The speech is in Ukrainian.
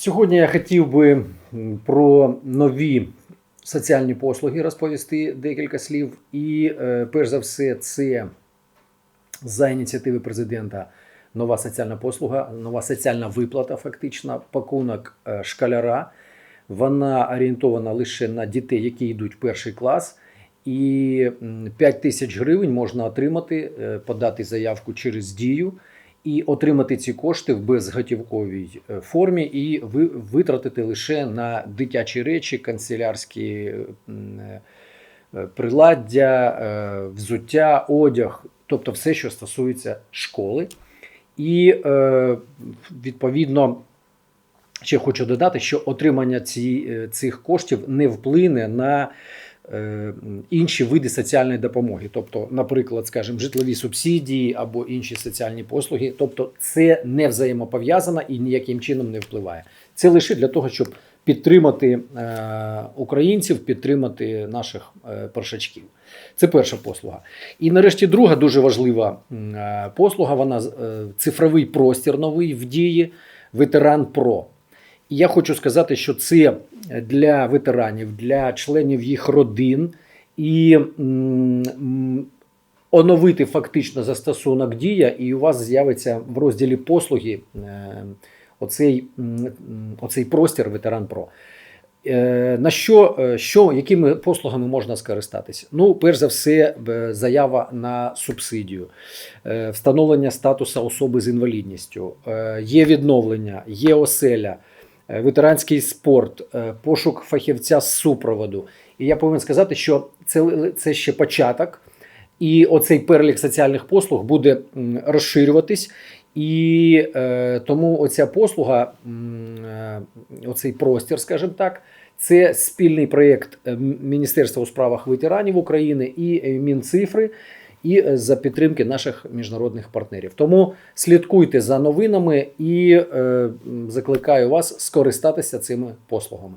Сьогодні я хотів би про нові соціальні послуги розповісти декілька слів. І е, перш за все, це за ініціативи президента нова соціальна послуга, нова соціальна виплата, фактично, пакунок е, школяра. Вона орієнтована лише на дітей, які йдуть в перший клас. І 5 тисяч гривень можна отримати, е, подати заявку через дію і отримати ці кошти в безготівковій е, формі і витратити лише на дитячі речі, канцелярські е, е, приладдя, взуття, одяг, тобто все, що стосується школи. І відповідно. Ще хочу додати, що отримання ці, цих коштів не вплине на інші види соціальної допомоги, тобто, наприклад, скажімо, житлові субсидії або інші соціальні послуги. Тобто, це не взаємопов'язано і ніяким чином не впливає. Це лише для того, щоб підтримати е, українців, підтримати наших е, першачків. Це перша послуга. І нарешті друга дуже важлива е, послуга. Вона е, цифровий простір новий в дії Ветеран Про. І я хочу сказати, що це для ветеранів, для членів їх родин і оновити фактично застосунок дія, і у вас з'явиться в розділі послуги е, оцей, оцей простір Ветеран Про. Е, На що, е, що, якими послугами можна скористатися? Ну, перш за все, заява на субсидію, встановлення статусу особи з інвалідністю, є відновлення, є оселя, ветеранський спорт, е, пошук фахівця з супроводу. І я повинен сказати, що це, це ще початок, і оцей перелік соціальних послуг буде розширюватись. І е, тому оця послуга, е, оцей простір, скажімо так, це спільний проєкт е, Міністерства у справах ветеранів України і е, Мінцифри, і е, за підтримки наших міжнародних партнерів. Тому слідкуйте за новинами і е, закликаю вас скористатися цими послугами.